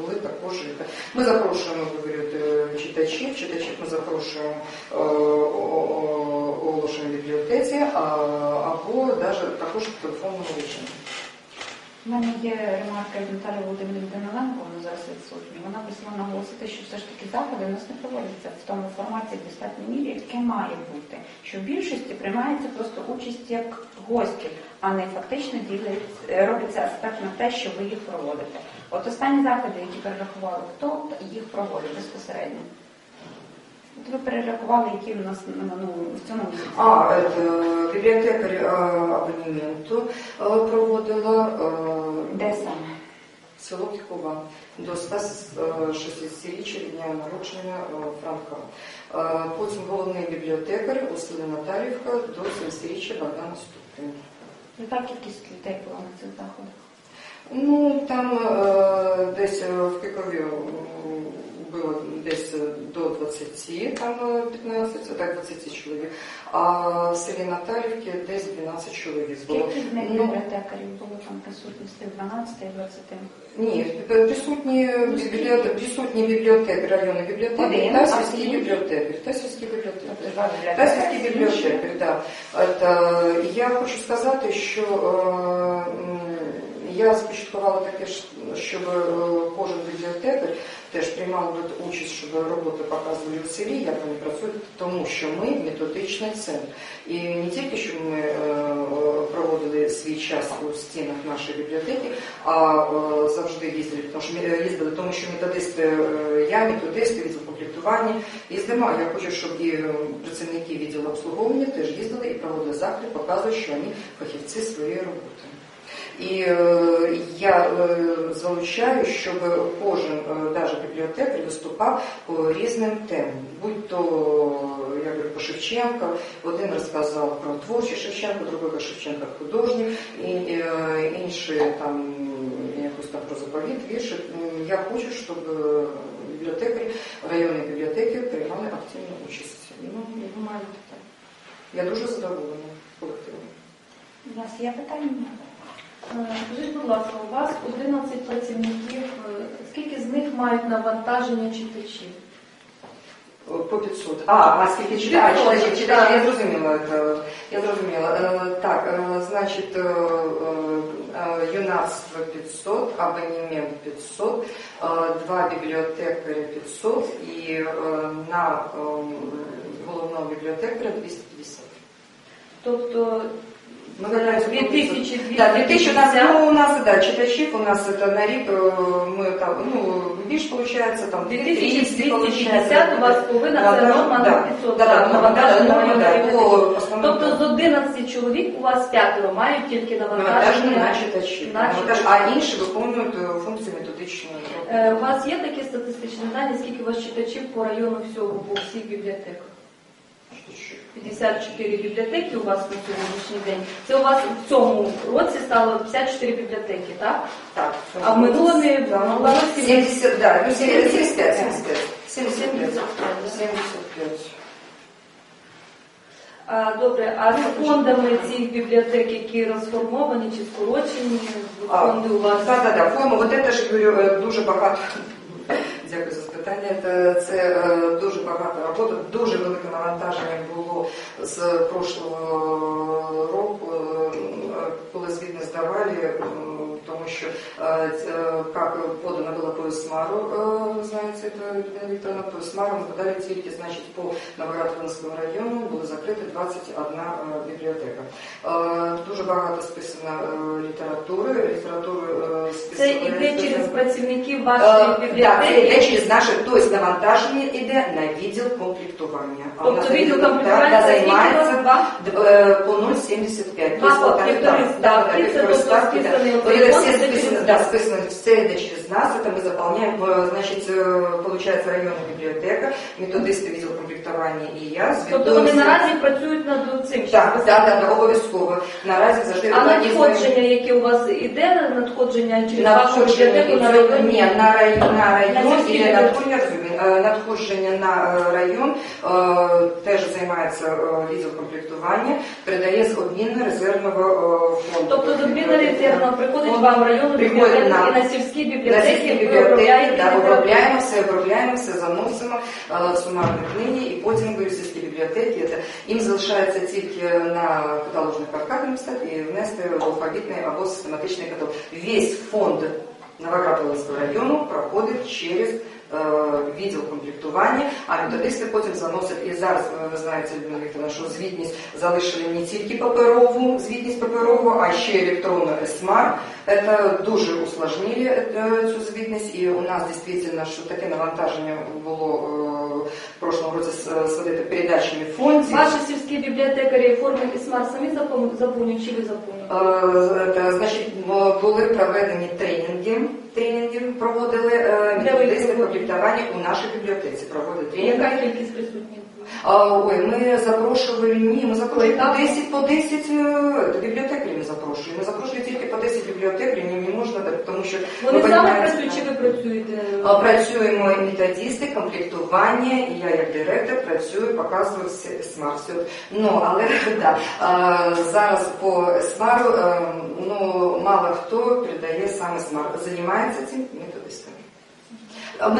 Були також. Ми запрошуємо, говорю, е, читачів. Читачів ми запрошуємо оголошення у бібліотеці або даже також в телефонному режимі. У мене є ремарка від Наталі Володимирівни Даниленко, вона зараз відсутня. Вона просила наголосити, що все ж таки заходи у нас не проводяться в тому форматі в достатній мірі, яке має бути. Що в більшості приймається просто участь як гості, а не фактично ділять, робиться аспект на те, що ви їх проводите. От останні заходи, які перерахували, хто їх проводить безпосередньо? От ви перерахували, які у нас ну, в цьому місяці. А, это бібліотекар е, абонементу е, проводила е, Де саме? село Кікова до 160-річчя дня народження е, Франка. Е, Потім головний бібліотекар у селі Наталівка до 70-річчя Богдана Ступкіна. Яка кількість людей була на цих заходах? Ну, там е, десь е, в Кикові м, було десь до 20, там е, 15, так 20 чоловік, а в селі Наталівки десь 12 чоловік було. Скільки Ну, бібліотекарів було там присутні з 12 і 20? Ні, присутні бібліотеки, присутні бібліотеки, районні бібліотеки та сільські бібліотеки. Та сільські бібліотеки. Та сільські бібліотеки, е, Я хочу сказати, що е, я започаткувала таке, щоб е, кожен бібліотекар теж приймав участь, щоб роботи показували в селі, як вони працюють, тому що ми методичний центр. І не тільки щоб ми е, проводили свій час у стінах нашої бібліотеки, а е, завжди їздили, тому що ми їздили, тому що методисти, я методисти, відділ комплектування їздимо. Я хочу, щоб і працівники відділу обслуговування теж їздили і проводили заходи, показують, що вони фахівці своєї роботи. І е, я е, залучаю, щоб кожен е, навіть бібліотекар виступав по різним темам, будь то я говорю по Шевченка, один розказав про творчість Шевченка, другий про Шевченка художник, і е, інші там якусь там про заповіт, вірші. Я хочу, щоб е, бібліотекарі, районні бібліотеки приймали активну участь. Ну, так. Я дуже задоволена колективом. У вас є питання? Е, Скажіть, будь ласка, у вас 11 працівників. е, Скільки з них мають навантаження читачів? По 500. А, а скільки читають? 500, Читачі, читачі, я зрозуміла. е, Я зрозуміла. Е, Так, е, значить, е, е, юнацтво 500, абонемент 500, е, два бібліотекаря 500 і е, на е, головного бібліотекаря 250. Тобто Вважаємо, 2200 Да, 2000 у нас, ну, у нас, да, читачів у нас это на рік, ми там, ну, більш получается, там, 2250 у вас половина це Да, норма да, на 500 да, да, на да, районний по бюджет. основному Тобто з 11 чоловік у вас п'ятеро мають тільки навантаження на читачів, на читачів. а інші виконують е, функції методичної. Е, У вас є такі статистичні дані, скільки у вас читачів по району всього по всіх бібліотеках? 54 бібліотеки у вас на сьогоднішній день. Це у вас в цьому році стало 54 бібліотеки, так? Так, А в минулому да, ну, була 70, да, ну, 75, 75, 75, 75. 75. А, добре, а з фондами цих бібліотек, які розформовані чи скорочені, А, фонди у вас? Так, так, так, форму. Вот это ж говорю, е, дуже багато. Дякую за запитання. Це, е, дуже багато роботи, дуже велике навантаження було з прошлого року, е, коли звіт не здавали, е, тому що е, це, як подано було по СМАРу, е, знаєте, це Людмила Вікторовна, по СМАРу ми подали тільки, значить, по Новоград-Волинському району було закрито 21 е, бібліотека. Е, Дуже багато списано е, літератури, літературу е, Це списано- йде через працівників Е, вашої Так, це бібліотеки? йде через наше, тобто навантаження йде на відділ комплектування. А у Тобто нас відділ так, комплектування да, це скільки у вас? займається Два? д- е, по 0,75. Два Тобто, півтори так, ставки, так, це півтори тобто ставки, да. списаний От це фонд, всі через да, списано, все это через нас, это мы заполняем, значит, получается е, получається районна бібліотека, методисти відділ комплектування і я. Тобто вони наразі працюють над цим? Так, так, так, обов'язково. Наразі завжди А надходження, яке у вас іде, надходження через вашу бібліотеку на районі? Ні, на район, на районі На іде бібліотеки. надходження, Надходження на е, район е, теж займається е, відділ комплектування, передає з обмінно-резервного е, фонду. Тобто до резервно приходить вам бібліотеку нам. і на сільські бібліотеки бібліотеки да, обробляємо все, обробляємо все, заносимо е, в сумарні книги і потім в сільські бібліотеки. Їм залишається тільки на каталожних картках написати і внести в алфавітний або систематичний каталог. Весь фонд Новоградовського району проходить через е, відділ комплектування, а методисти потім заносять і зараз е, ви знаєте, Людмила Вікторовна, що звітність залишили не тільки паперову, звітність паперову, а ще електронну СМАР. Це дуже усложнили е, цю звітність, і у нас дійсно що таке навантаження було е, в с, році з сводити передачами фондів. Ваші сільські бібліотекарі форми ІСМАР самі запов- заповнюють чи ви заповнюєте? Е, Значить, були проведені тренінги. Тренінги проводили е, методисти комплектування у нашій бібліотеці. Проводили тренінги. Яка кількість присутніх? Ой, ми запрошували, ні, ми запрошували по так? 10, по 10 е, бібліотекарів ми запрошуємо. Ми запрошуємо тільки по 10 бібліотекарів, не, не можна, так, тому що... Вони саме працюють чи ви працюєте? Працюємо і методисти, комплектування, і я як директор працюю, показую все смарт. Ну, але да, зараз по смару е, ну, мало хто передає саме смарт. Займається цим методистами.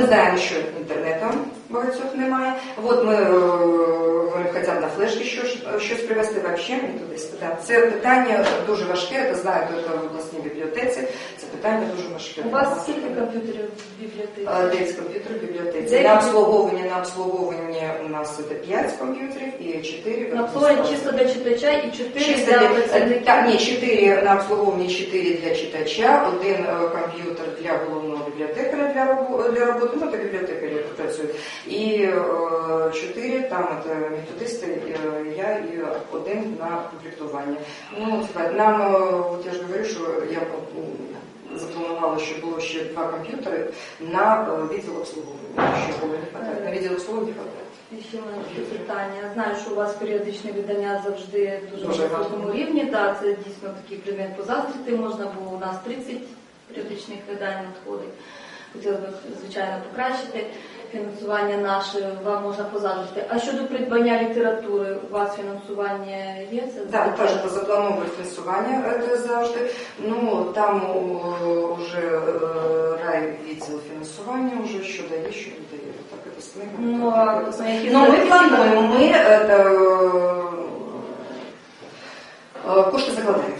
Ми знаємо, що інтернету багатьох немає. От ми е, говоримо, б на флешки щось, щось привезти, взагалі не туди спитати. Це питання дуже важке, це знаєте, в обласній бібліотеці. Це питання дуже важке. У вас скільки комп'ютерів в бібліотеці? Е, 9 комп'ютерів в бібліотеці. Дев'ять? На обслуговування, на обслуговування у нас це 5 комп'ютерів і 4 На обслуговування чисто для читача і 4 Чисто для працівників. так, ні, 4 на обслуговування, 4 для читача, один е, комп'ютер для головного бібліотекаря для, робо- для роботи, ну, це бібліотекарі працюють, і 4 там це методисти, е, я і один на комплектування. Ну, нам, е, от я ж говорю, що я запланувала, що було ще два комп'ютери на е, відділ обслуговування, що було не хватає. На відділ обслуговування не хватає. І ще мене таке питання. Знаю, що у вас періодичне видання завжди дуже Дуже високому гарно. рівні. Так, це дійсно такий предмет позаздрити можна, бо у нас 30 періодичних видань надходить. Хотілося б, звичайно, покращити фінансування наше, вам можна позаздрити. А щодо придбання літератури, у вас фінансування є? Це Так, теж заплановують фінансування це завжди. Ну там вже рай відділ фінансування, вже що дає, що не дає. Так це з. Ну, а Ну, ми плануємо, ми е, е, кошти закладаємо.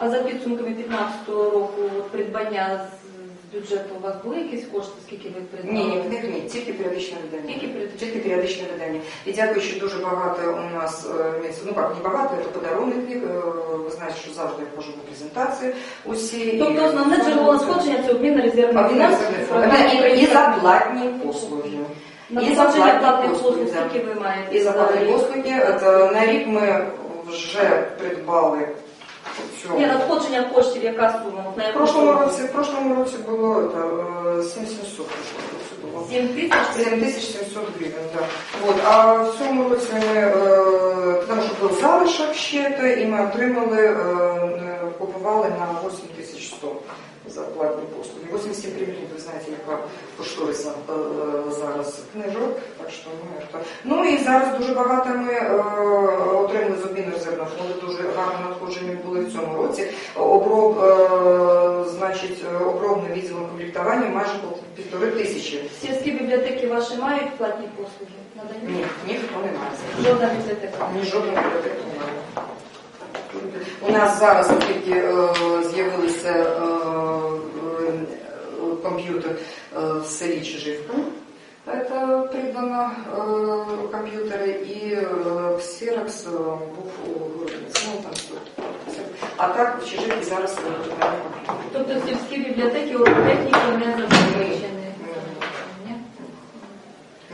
А за підсумками 2015 року придбання з з бюджету у вас були якісь кошти, скільки ви придбали? Ні, ні, книг ні, тільки періодичне видання. Тільки періодичне. Тільки періодичне видання. І дякую, що дуже багато у нас е, місць, ну як, не багато, це подарунок книг. Е, Ви знаєте, що завжди я хожу на презентації усі. Тобто основне джерело надходження це обмін на резервний фонд. І, і «Україна». зарплатні послуги. І платних послуги, скільки ви маєте? І за послуги. На рік ми вже придбали цю. Ні, надходження коштів, яка сума? На В яку прошлому суму? році, в прошлому році було та, е, 7700 було. 7 тисяч? 7700 гривень, так. От, А в цьому році ми, е, тому що був залишок ще, і ми отримали, е, е, купували на 8100 за платні послуги. 87 гривень, ви знаєте, яка кошторисна е, зараз книжок, так що ми то. Ну і зараз дуже багато ми е, отримали з обміну резервного фонду, дуже гарно надходження були в цьому році. Оброб, е, значить, обробне відділом комплектування майже півтори тисячі. Сільські бібліотеки ваші мають платні послуги? Надають? Ні, ніхто не має. Жодна бібліотека. Ні жодного бібліотеки немає. У нас зараз тільки е, з'явилися е, комп'ютер е, в селі Чижівка. Це придбано е, комп'ютери і Xerox е, був у. Ну, там, а так в Чижівці зараз придбання комп'ютери. Тобто сільські бібліотеки оргтехнікою не забезпечені?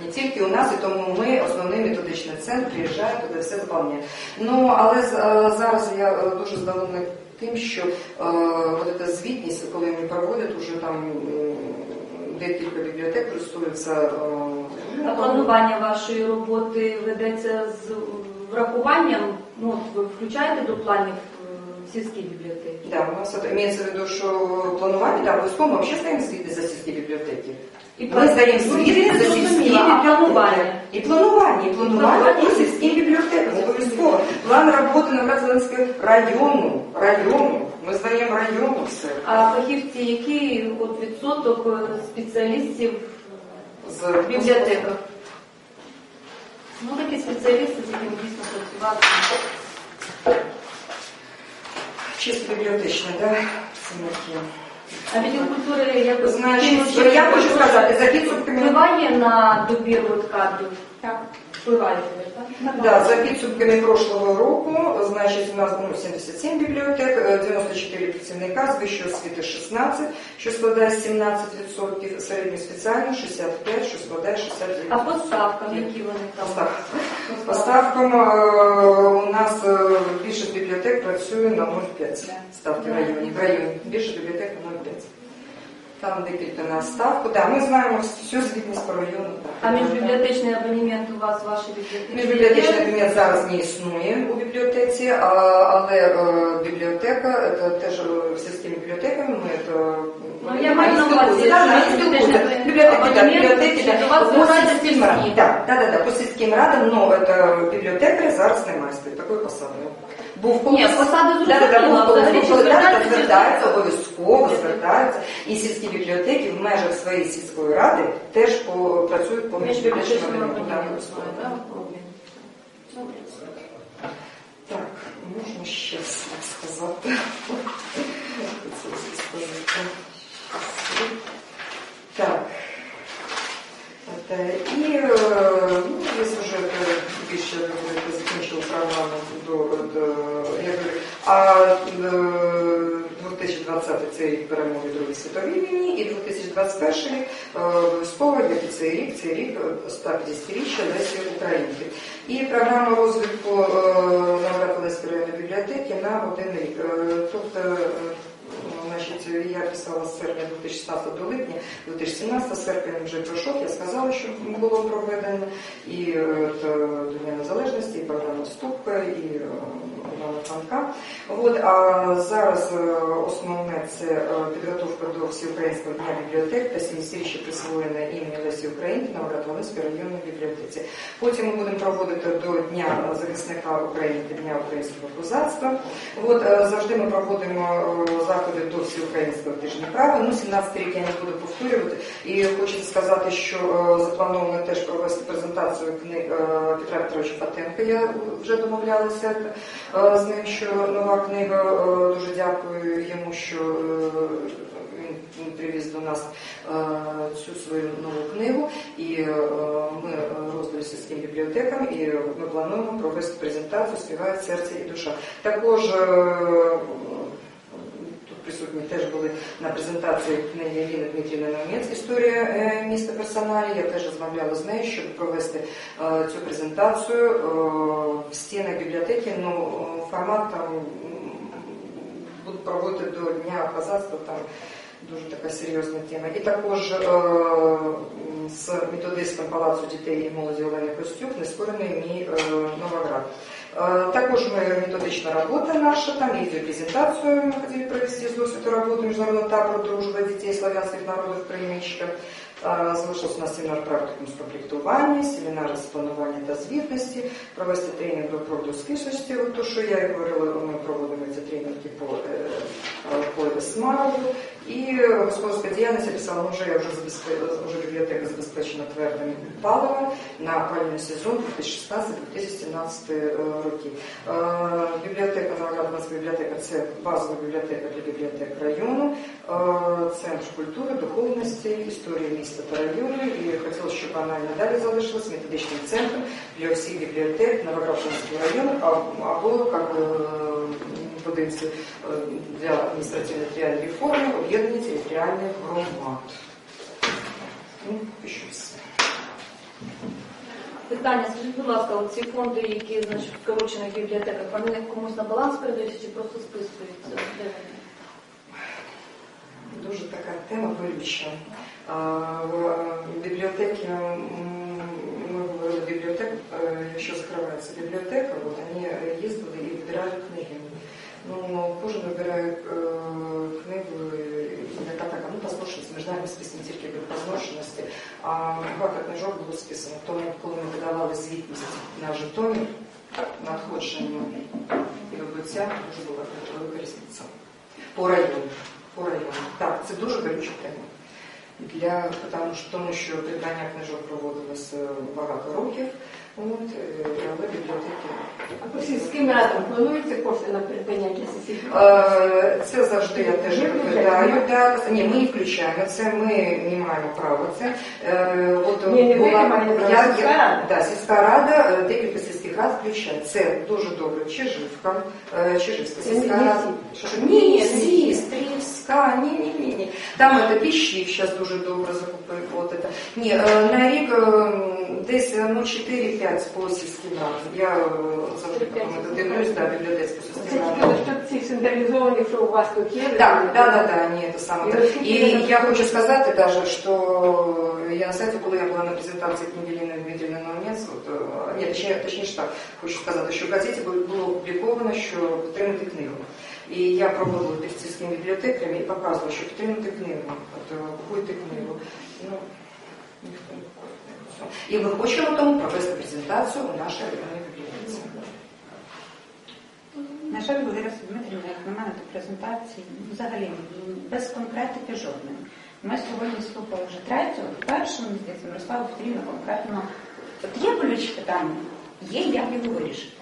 Не тільки у нас, і тому ми, основний методичний центр, приїжджає туди все заповняє. Ну, але зараз я е, дуже задоволена тим, що е, от ця звітність, коли вони проводять, уже там декілька бібліотек користуються. е, ну, А планування вашої роботи ведеться з врахуванням, ну, от ви включаєте до планів е, сільські бібліотеки. Да, у нас имеется в виду, що планування, да, обов'язково ми взагалі стаємо звіти за сільські бібліотеки. І Ми здаємо звіти за сільські бібліотеки. І планування, і планування по сільським бібліотекам, обов'язково. План роботи на Казанського району, району. Ми здаємо району все. А фахівці, який от відсоток е, спеціалістів З в бібліотеках? Ну, такі спеціалісти, з якими дійсно працювати. Чисто бібліотечне, да? Працівники. А відділ культури якось якимось я хочу сказати, за підсумками впливає на добір от кадрів? Так. Впливає, так? Да, за підсумками прошлого року, значить, у нас ну, 77 бібліотек, е, 94 працівника, з вищої освіти 16, що складає 17%, середньоспеціально 65, що складає 69%. А по ставкам, які вони там? Постав- По ставкам е, у нас е, більшість бібліотек працює на 0,5 ставки в районі. В районі більше бібліотек на 0,5. Там декілька на ставку. Да, ми знаємо всю звітність по району. А міжбібліотечний абонемент у вас, ваші бібліотеки? Міжбібліотечний кабінет зараз не існує у бібліотеці, але е, бібліотека, це теж е, сільськими бібліотеками, ми це... Ну, я маю на увазі, Да, да, абонемент, да. По сільським радам, но це бібліотекарі зараз немає такої посади. Був Ні, посади зрозуміло, взагалі, чи звертаються обов'язково звертаються. І сільські бібліотеки в межах своєї сільської ради теж по, працюють по абонементу, обов'язково. так, можна ще сказати. Так. Е, І е, ну, якщо вже е, більше говорити, закінчили програму до, до я говорю, а е, 2020 це рік перемоги Другій світовій війні, і 2021 рік е, обов'язково, цей рік, цей рік е, 150-річчя Лесі Українки. І програма розвитку е, районної бібліотеки на один рік. Е, Тобто, е, я писала з серпня 2016 до липня. 2017 серпень вже пройшов, я сказала, що було проведено і е, до Дня Незалежності, і програма «Ступка», і е, Франка. От, а зараз е, основне це е, підготовка до Всеукраїнського дня бібліотек та 70-річчя присвоєне імені Лесі Українки на Новоград-Волинській районній бібліотеці. Потім ми будемо проводити до Дня захисника України та Дня українського козацтва. От е, завжди ми проводимо заходи до всеукраїнського тижня права. Ну, 17 рік я не буду повторювати. І хочеться сказати, що заплановано теж провести презентацію книг Петра Петровича Патенка. Я вже домовлялася з ним, що нова книга. Е, Дуже дякую йому, що е, він привіз до нас е, цю свою нову книгу, і ми роздали сільським бібліотекам, і ми плануємо провести презентацію Співає серце і душа. Також присутні теж були на презентації книги Ліни Дмитрівни Намець Історія е, міста персоналі. Я теж розмовляла з нею, щоб провести е, цю презентацію е, в стінах бібліотеки. Ну, формат там будуть проводити до Дня козацтва. Там дуже така серйозна тема. І також е, з методистом Палацу дітей і молоді Олени Костюк не створений мій е, Новоград. Е, Також ми методична робота наша, там є презентацію, ми хотіли провести з досвіду роботи міжнародного табору дружба дітей славянських народів. Е, Залишився у нас семінар практикум з комплектування, семінар з планування та звітності, провести тренінг до проду спішності. От то, що я і говорила, ми проводимо ці тренінги по, е, е, по СМАРу. І господарська діяльність я писала, ну, вже я вже вже бібліотека забезпечена твердим паливом на опалювальний сезон 2016-2017 роки. Е, Бібліотека Новоградська бібліотека це базова бібліотека для бібліотек району, е, центр культури, духовності, історії міста та району. І хотіла, щоб вона і надалі залишилась методичним центром для всіх бібліотек Новоградського району або, як е, е, для адміністративно-територіальної реформи об'єднані територіальних громад. Ну, все. Питання, скажіть, будь ласка, ці фонди, які значить, в скорочених бібліотеках, вони комусь на баланс передаються чи просто списуються? Дуже така тема болюча. В бібліотеки, ми говорили, бібліотек, е, якщо закривається бібліотека, от вони їздили і вибирали книги. Ну, кожен вибирає е, книгу, яка така, ну, по зношеності, ми ж знаємо списані тільки по зношеності, а багато книжок було списано. Тому, коли ми видавали звітність на жетоні, надходження і вибуття, дуже була різниця. По району. По району. Так, це дуже болюча тема. Для, тому, що, тому що придбання книжок проводилося багато років, от, е, але бібліотеки А по сільським радам плануються кошти на придбання для сільських? Е, Це завжди я теж розглядаю. Так, ні, ми їх включаємо. Це ми не маємо права. Це е, от Ні, не ви була- маєте право, я- сільська рада. да, сільська рада, е, декілька сільських рад включає. Це дуже добре. Чижівка, е, Чижівська Це сільська не рада. Ні, ні, Стрівська, ні, ні, ні, ні. Там це піщів зараз дуже добре закупив. Ні, е, на рік е, десь е, ну, 4-5 по сільським радам. Я е, завжди дивлюсь, да, бібліотецьку Це сільським радам. лише цих що у вас тут є? Так, да, да, да, ні, це саме І я хочу сказати даже, що я на сайті, коли я була на презентації книги Ліни Дмитрівни Новнець, от, е, ні, точніше, точніше так, хочу сказати, що в газеті бу- було опубліковано, що підтримати книгу. І я проводила перед сільськими бібліотекарями і показувала, що підтримати книгу, от, е, купуйте книгу. Ну, ніхто не купує Все. І ми хочемо тому провести презентацію у нашій районній бібліотеці. На жаль, Валерія Дмитрівна, як на мене, до презентації взагалі без конкретики жодної. Ми сьогодні слухали вже третю, першу, здається, Мирослава Петрівна конкретно. От є болючі питання, є як його вирішити.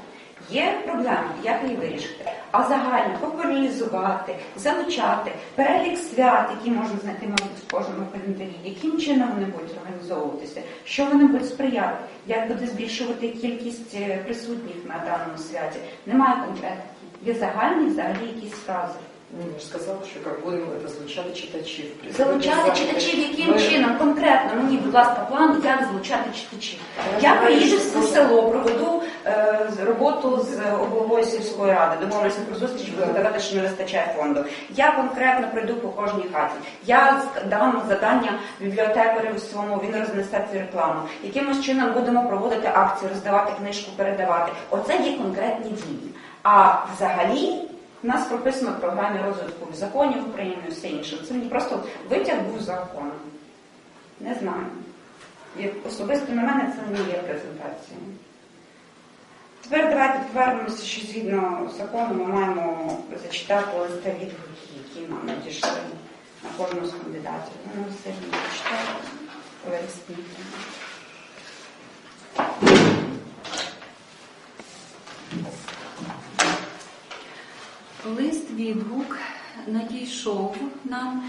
Є проблема, як її вирішити. А загально популяризувати, залучати, перелік свят, які можна знайти, мабуть, в кожному календарі, яким чином вони будуть організовуватися, що вони будуть сприяти, як буде збільшувати кількість е, присутніх на даному святі. Немає конкретики. Є загальні взагалі якісь фрази. Ну, я ж сказала, що як будемо це залучати читачів. Залучати читачів яким Ми- чином? Конкретно мені, будь ласка, план, як залучати читачів. Я приїжджу в село, проведу е, роботу з головою сільської ради, домовлюся про зустріч, буду казати, що не вистачає фонду. Я конкретно прийду по кожній хаті. Я дам завдання бібліотекарю своєму, він рознесе цю рекламу. Якимось чином будемо проводити акції, роздавати книжку, передавати. Оце є конкретні дії. А взагалі. У нас прописано в програмі розвитку законів України і все інше. Це мені просто витяг був з закону. Не знаю. Як особисто на мене це не є презентацією. Тепер давайте повернемося, що згідно закону ми маємо зачитати листа відгуки, які нам надійшли на кожного з кандидатів. Ну, все рівно зачитаю. Поясніть. Лист відгук надійшов нам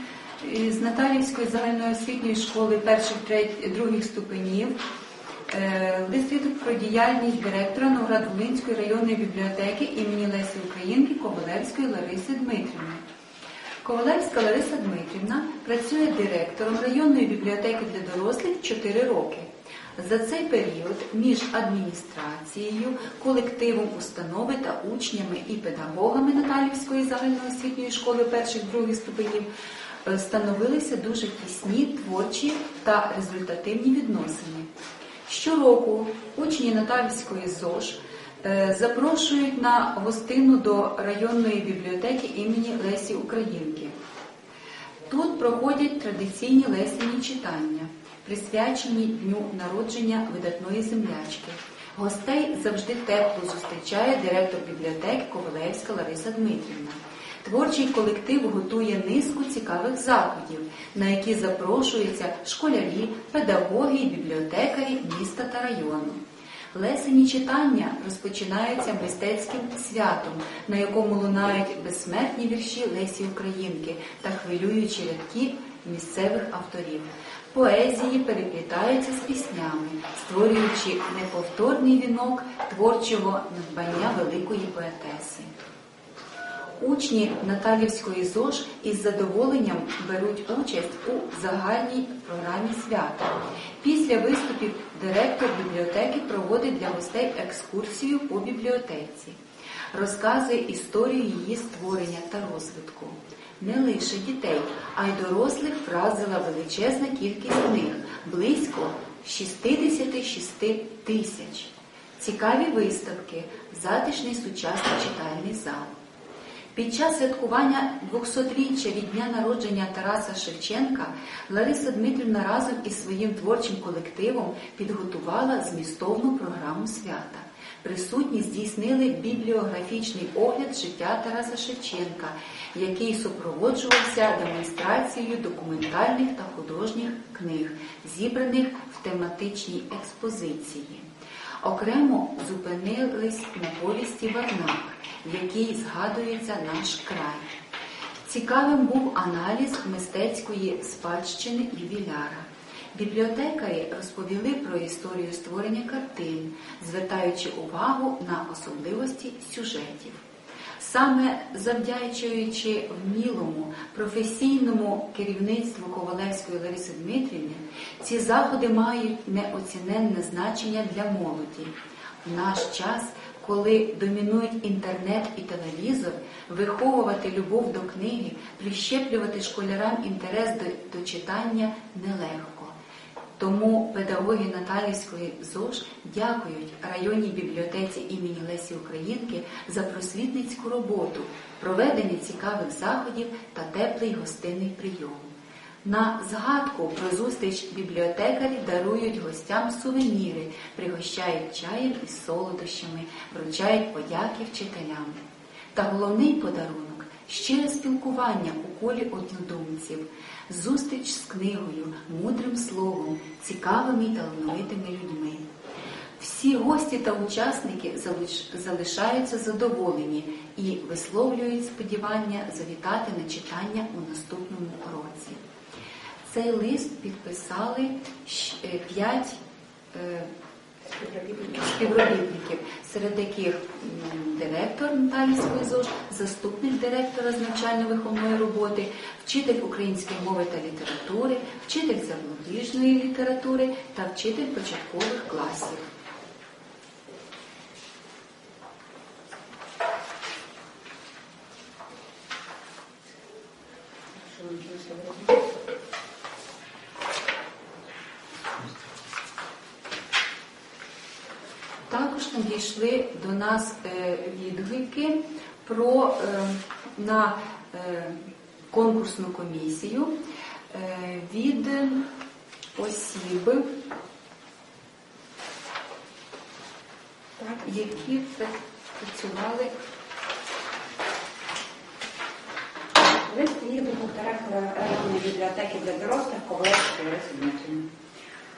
з Наталівської загальноосвітньої школи перших других ступенів. Е, Лист відгук про діяльність директора Новоград-Волинської районної бібліотеки імені Лесі Українки Ковалевської Лариси Дмитрівни. Ковалевська Лариса Дмитрівна працює директором районної бібліотеки для дорослих 4 роки. За цей період між адміністрацією, колективом установи та учнями і педагогами Наталівської загальноосвітньої школи перших других ступенів е, становилися дуже тісні творчі та результативні відносини. Щороку учні Наталівської ЗОЖ е, запрошують на гостину до районної бібліотеки імені Лесі Українки. Тут проходять традиційні лесені читання, присвячені дню народження видатної землячки. Гостей завжди тепло зустрічає директор бібліотеки Ковалевська Лариса Дмитрівна. Творчий колектив готує низку цікавих заходів, на які запрошуються школярі, педагоги і бібліотекарі міста та району. Лесені читання розпочинаються мистецьким святом, на якому лунають безсмертні вірші Лесі Українки та хвилюючі рядки місцевих авторів. Поезії переплітаються з піснями, створюючи неповторний вінок творчого надбання великої поетеси. Учні Наталівської ЗОЖ із задоволенням беруть участь у загальній програмі свята. Після виступів директор бібліотеки проводить для гостей екскурсію по бібліотеці, розказує історію її створення та розвитку. Не лише дітей, а й дорослих вразила величезна кількість книг близько 66 тисяч. Цікаві виставки, затишний сучасний читальний зал. Під час святкування 200-річчя від дня народження Тараса Шевченка Лариса Дмитрівна разом із своїм творчим колективом підготувала змістовну програму свята. Присутні здійснили бібліографічний огляд життя Тараса Шевченка, який супроводжувався демонстрацією документальних та художніх книг, зібраних в тематичній експозиції. Окремо зупинились на повісті Варнак, в якій згадується наш край. Цікавим був аналіз мистецької спадщини ювіляра. Бібліотекарі розповіли про історію створення картин, звертаючи увагу на особливості сюжетів. Саме завдячуючи вмілому професійному керівництву Ковалевської Лариси Дмитрівни, ці заходи мають неоціненне значення для молоді. В наш час, коли домінують інтернет і телевізор, виховувати любов до книги, прищеплювати школярам інтерес до, читання нелегко. Тому педагоги Наталівської ЗОЖ дякують районній бібліотеці імені Лесі Українки за просвітницьку роботу, проведення цікавих заходів та теплий гостинний прийом. На згадку про зустріч бібліотекарі дарують гостям сувеніри, пригощають чаєм із солодощами, вручають подяки вчителям. Та головний подарунок щире спілкування у колі однодумців, зустріч з книгою, мудрим словом, цікавими й талановитими людьми. Всі гості та учасники залишаються задоволені і висловлюють сподівання завітати на читання у наступному році. Цей лист підписали е, п'ять е, співробітників, серед яких директор Наталівської ЗОЖ, заступник директора з навчально-виховної роботи, вчитель української мови та літератури, вчитель зарубіжної літератури та вчитель початкових класів. Також надійшли до нас е, відгуки про е, на е, конкурсну комісію від осіб, які працювали Лист їде до директора районної бібліотеки для дорослих Ковалевської Дмитрівни.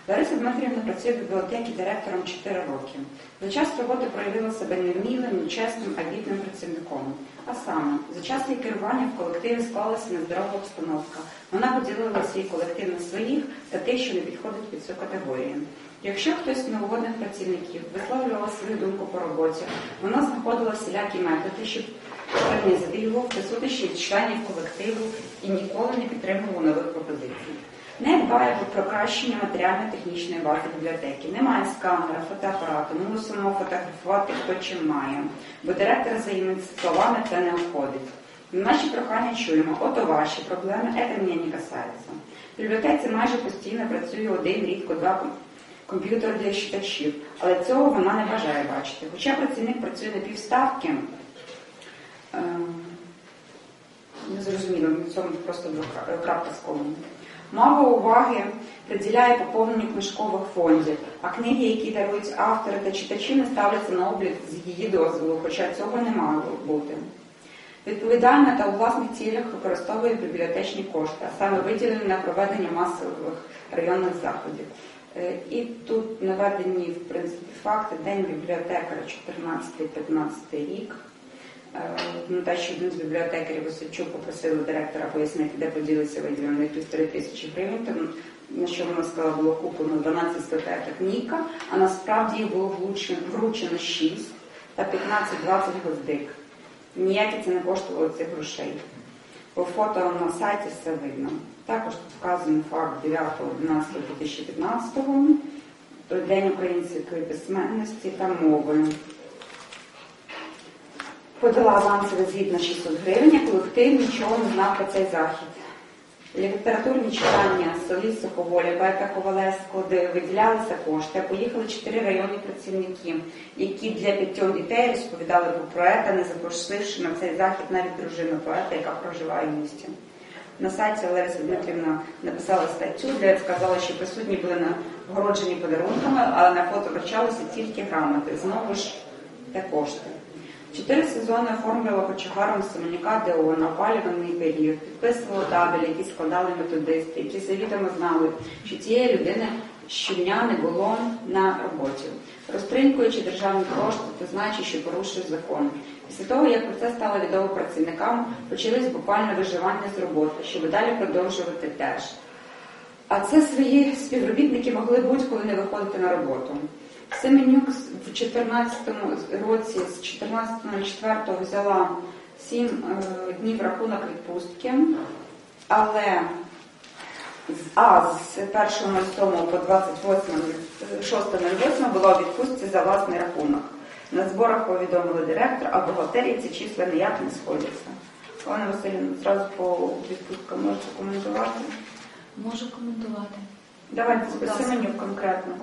Лариса Дмитрівна працює в бібліотеці директором 4 роки. За час роботи проявила себе невмілим, чесним, амбітним працівником. А саме, за час її керування в колективі склалася нездорова обстановка. Вона поділила свій колектив на своїх та тих, що не підходять під цю категорію. Якщо хтось з новогодних працівників висловлював свою думку по роботі, вона знаходила всілякі методи, щоб принизити його в присутності членів колективу і ніколи не підтримувала нових пропозицій. Не дбає про покращення матеріально-технічної бази бібліотеки. Немає сканера, фотоапарату, ми мусимо фотографувати хто чим має, бо директор за їми словами це не обходить. Наші прохання чуємо, ото ваші проблеми, це мене не касається. В бібліотеці майже постійно працює один, рідко два ком- комп'ютери для читачів, але цього вона не бажає бачити. Хоча працівник працює на півставки, ем, незрозуміло, в цьому просто крапка комом. Мало уваги приділяє поповненню книжкових фондів, а книги, які дарують автори та читачі, не ставляться на облік з її дозволу, хоча цього не мало бути. Відповідально та у власних цілях використовує бібліотечні кошти, а саме виділені на проведення масових районних заходів. Е, І тут наведені в принципі факти День бібліотекаря 14-15 рік. Ну, те, що один з бібліотекарів Васильчук попросили директора пояснити, де поділися виділені півтори тисячі гривень, тому на що вона сказала, було куплено 12 статеток Ніка, а насправді їх було влучено- вручено 6 та 15-20 гвоздик. Ніякі це не коштувало цих грошей. По фото на сайті все видно. Також тут вказаний факт 9.11.2015, той День української письменності та мови. Подала авансовий звіт на 600 гривень, а колектив нічого не знав про цей захід. Літературні читання з селі Суховолі, ПП Ковалевського, де виділялися кошти. Поїхали чотири районні працівники, які для п'ятьох дітей розповідали про проект, не запросивши на цей захід навіть дружину поета, яка проживає в місті. На сайті Лариса Дмитрівна написала статтю, де сказала, що присутні були нагороджені подарунками, але на фото вручалися тільки грамоти. Знову ж те кошти. Чотири сезони оформлювала кочегаром Семеняка ДО на опалювальний період, підписувала табелі, які складали методисти, які завідомо знали, що цієї людини щодня не було на роботі. Розтринькуючи державні кошти, то значить, що порушує закон. Після того, як про це стало відомо працівникам, почались буквально виживання з роботи, щоб далі продовжувати теж. А це свої співробітники могли будь-коли не виходити на роботу. Семенюк в 2014 році з 14.04 взяла 7 днів рахунок відпустки, але з- а з 1.07 по 28.06.08 була у відпустці за власний рахунок. На зборах повідомили директор, а бухгалтерії ці числа ніяк не сходяться. Пане Василівна, зразу по відпусткам можете коментувати? Можу коментувати. Давайте по. Семенюк конкретно.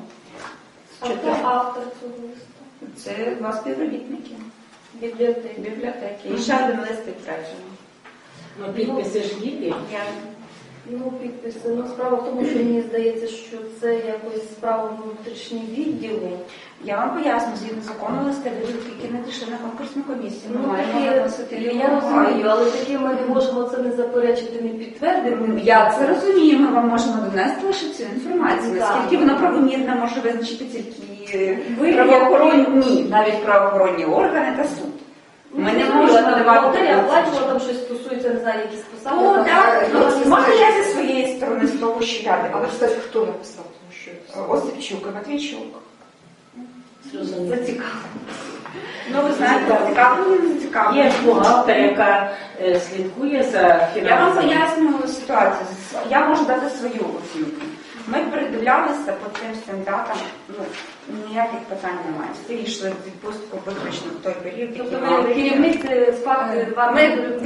А хто автор цього листа? Це два співробітники Бібліотеки. бібліотеки. І ще один лист підтверджений. Ну, підписи ж є. Ну, підписи. Ну, справа в тому, що мені здається, що це якось справа внутрішніх відділу. Я вам поясню, згідно закону листи ведуть, які не дійшли на конкурсну комісію. Ми Ну, маємо такі, виносити я розумію, але таке ми не можемо це не заперечити, не підтвердити. Я це розумію, ми вам можемо донести лише цю інформацію. Так. Наскільки вона правомірна, може визначити тільки Ви правоохоронні, ні, навіть правоохоронні органи та суд. Ми не Ну, можемо бухгалтерія оплачувала там щось стосується, не знаю, якісь посади. Ну, так, ну, ну, можна я зі своєї сторони з того, що я Але, кстати, хто написав? Тому що Осипчук і Матвійчук. Зрозуміло. Ну, ви знаєте, зацікавлені, не зацікавлені. Є ж бухгалтер, яка е, слідкує за Я вам фінансами. пояснюю ситуацію. Я можу дати свою оцінку. Ми передивлялися по цим всім датам, ну, ніяких питань немає. Всі йшли в відпустку виключно в той період, Тобто ви керівник е, спати вам Ми-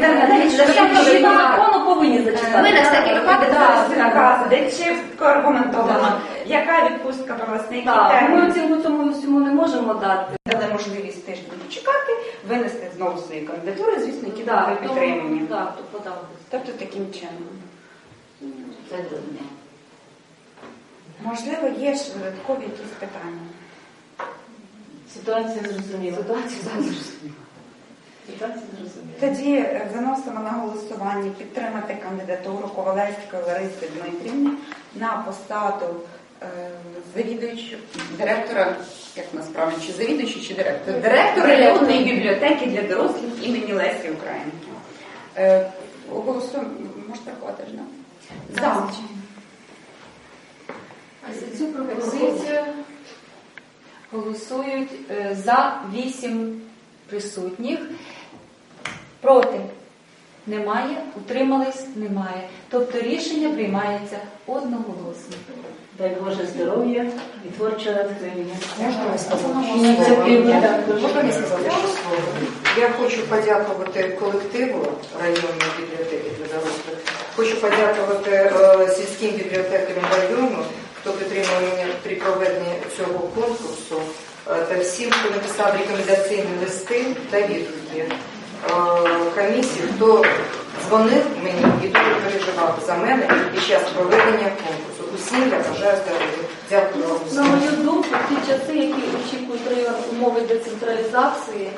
закону повинні зачитати. Ми на всякий випадок зараз накази, де чітко аргументовано, яка відпустка провесна, який ми оцінку цьому всьому не можемо дати. Дали можливість тиждень почекати, винести знову свої кандидатури, звісно, які були підтримані. Тобто таким чином. Це зрозуміло. Можливо, є ж додаткові якісь питання. Ситуація зрозуміла. Ситуація зрозуміла. Ситуація зрозуміла. Тоді виносимо на голосування підтримати кандидатуру Ковалевської Лариси Дмитрівни на посаду е, завідуючого директора, як насправді, чи завідуючий, чи директор? Директора районної бібліотеки для дорослих імені Лесі Українки. Е, Голосуємо, можете рахувати ж, да? За. За цю пропозицію голосують е, за вісім присутніх. Проти немає, утримались немає. Тобто рішення приймається одноголосно. Дай Боже здоров'я і творчого натхнення. Можна сказати? Я хочу подякувати колективу районної бібліотеки для дорослих. Хочу подякувати е, сільським бібліотекарям району, хто підтримав мене при проведенні цього конкурсу, е, та всім, хто написав рекомендаційні листи та відгуки. Е, комісії, хто дзвонив мені і дуже переживав за мене під час проведення конкурсу. Усім я бажаю здоров'я. Дякую вам. На мою думку, ті часи, які очікують умови децентралізації,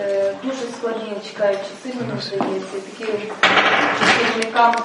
е, дуже складні чекають часи, мені здається, і таким керівникам